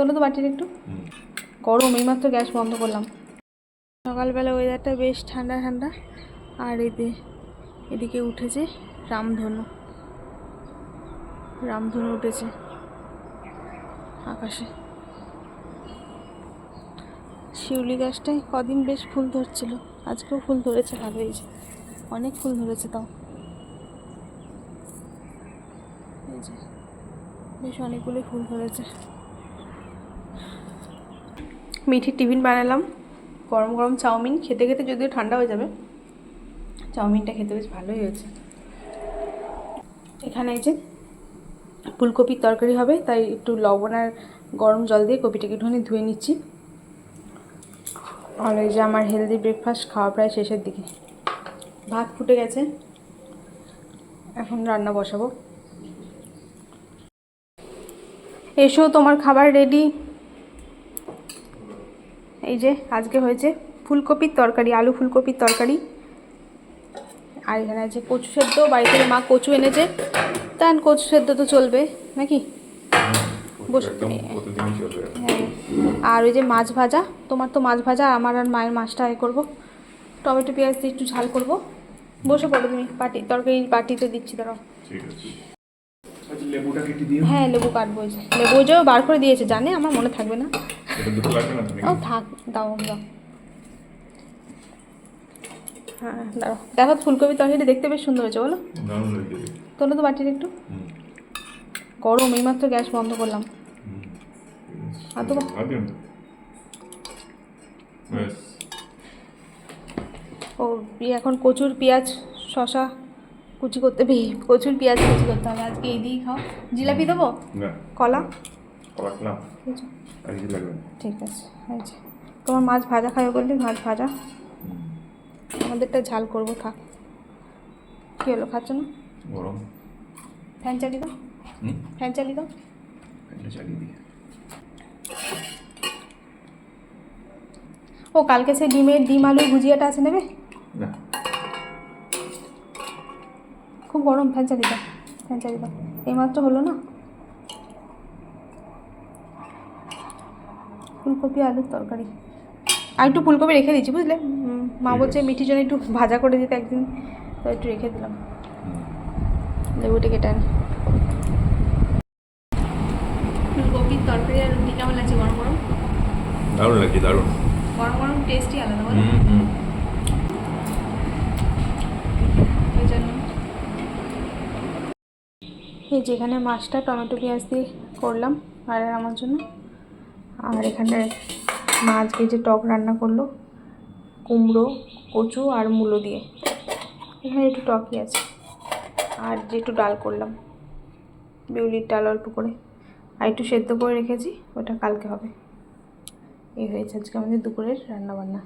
তোলো তো বাটির একটু। গরম এইমাত্র গ্যাস বন্ধ করলাম। সকালবেলা ওয়েদারটা বেশ ঠান্ডা ঠান্ডা। আর এতে এদিকে উঠেছে রামধনু। রামধনু উঠেছে আকাশে। শিউলি গাছটায় কদিন বেশ ফুল ধরছিল। আজকেও ফুল ধরেছে ভালো হয়েছে। অনেক ফুল ধরেছে তাও। এই যে বেশ অনেকগুলো ফুল ধরেছে। মিঠির টিফিন বানালাম। গরম গরম চাউমিন। খেতে খেতে যদিও ঠান্ডা হয়ে যাবে, চাউমিনটা খেতে বেশ ভালোই হয়েছে। এখানে এই যে ফুলকপির তরকারি হবে, তাই একটু লবণ আর গরম জল দিয়ে কপিটাকে একটুখানি ধুয়ে নিচ্ছি। আর এই যে আমার হেলদি ব্রেকফাস্ট খাওয়া প্রায় শেষের দিকে। ভাত ফুটে গেছে। এখন রান্না বসাবো। এসো, তোমার খাবার রেডি এই যে আজকে হয়েছে ফুলকপির তরকারি আলু ফুলকপির তরকারি। আর এখানে আছে কচু সেদ্ধ বাড়ি থেকে মা কচু এনেছে। তান কচু সেদ্ধ তো চলবে নাকি? হ্যাঁ। আর ওই যে মাছ ভাজা তোমার তো মাছ ভাজা আর আমার আর মায়ের মাছটা আয় করব। টমেটো পেঁয়াজ দিয়ে একটু ঝাল করব। বসে পড়ো তুমি পাটি তরকারি বাটিতে দিচ্ছি দাঁড়াও। লেবুটা কেটে দিও। হ্যাঁ লেবু কাটবো লেবু যে বার করে দিয়েছে জানে? আমার মনে থাকবে না। ও থাক দাও দাও। হ্যাঁ দাও দেখো ফুলকপি তরকারিটা দেখতে বেশ সুন্দর হয়েছে বলো। তোলো তো বাটির একটু। গরম এইমাত্র গ্যাস বন্ধ করলাম। আর ও এখন কচুর পেঁয়াজ শশা কুচি করতে বে কচুর পেঁয়াজ কুচি করতে হবে। আজকে এই দিয়েই খাও। জিলাপি দেবো? না। কলা? ঠিক আছে আর কিছু ঠিক আছে এই তোমার মাছ ভাজা খাবে বললি মাছ ভাজা। আমাদেরটা ঝাল করব থাক। কী হলো খাচ্ছ না? গরম। ফ্যান চালিয়ে দাও। ফ্যান চালিয়ে দাও। ও কালকে সেই ডিমের ডিম আলুর ভুজিয়াটা আছে নেবে? খুব গরম ফ্যান চালিয়ে দাও ফ্যান চালিয়ে দাও। এইমাত্র হলো না? ফুলকপি আলুর তরকারি। আর একটু ফুলকপি রেখে দিচ্ছি বুঝলে? মা বলছে। মিঠির জন্য একটু ভাজা করে দিতে একদিন তো একটু রেখে দিলাম। লেবুটা কেটে আনি। ফুলকপির তরকারি আর রুটি কেমন লাগছে? গরম গরম? দারুণ লাগছে দারুণ। গরম গরম টেস্টই আলাদা বলো হুম হুম এই জন্য এই যেখানে মাছটা, টমেটো, পেঁয়াজ দিয়ে করলাম আর আমার জন্য। আর এখানে মাছ যে টক রান্না করল, কুমড়ো, কচু আর মূলো দিয়ে। এখানে একটু টকই আছে। আর যে একটু ডাল করলাম, বিউলির ডাল অল্প করে। আর একটু সেদ্ধ করে রেখেছি, ওটা কালকে হবে। এই হয়েছে আজকে আমাদের দুপুরের রান্না বান্না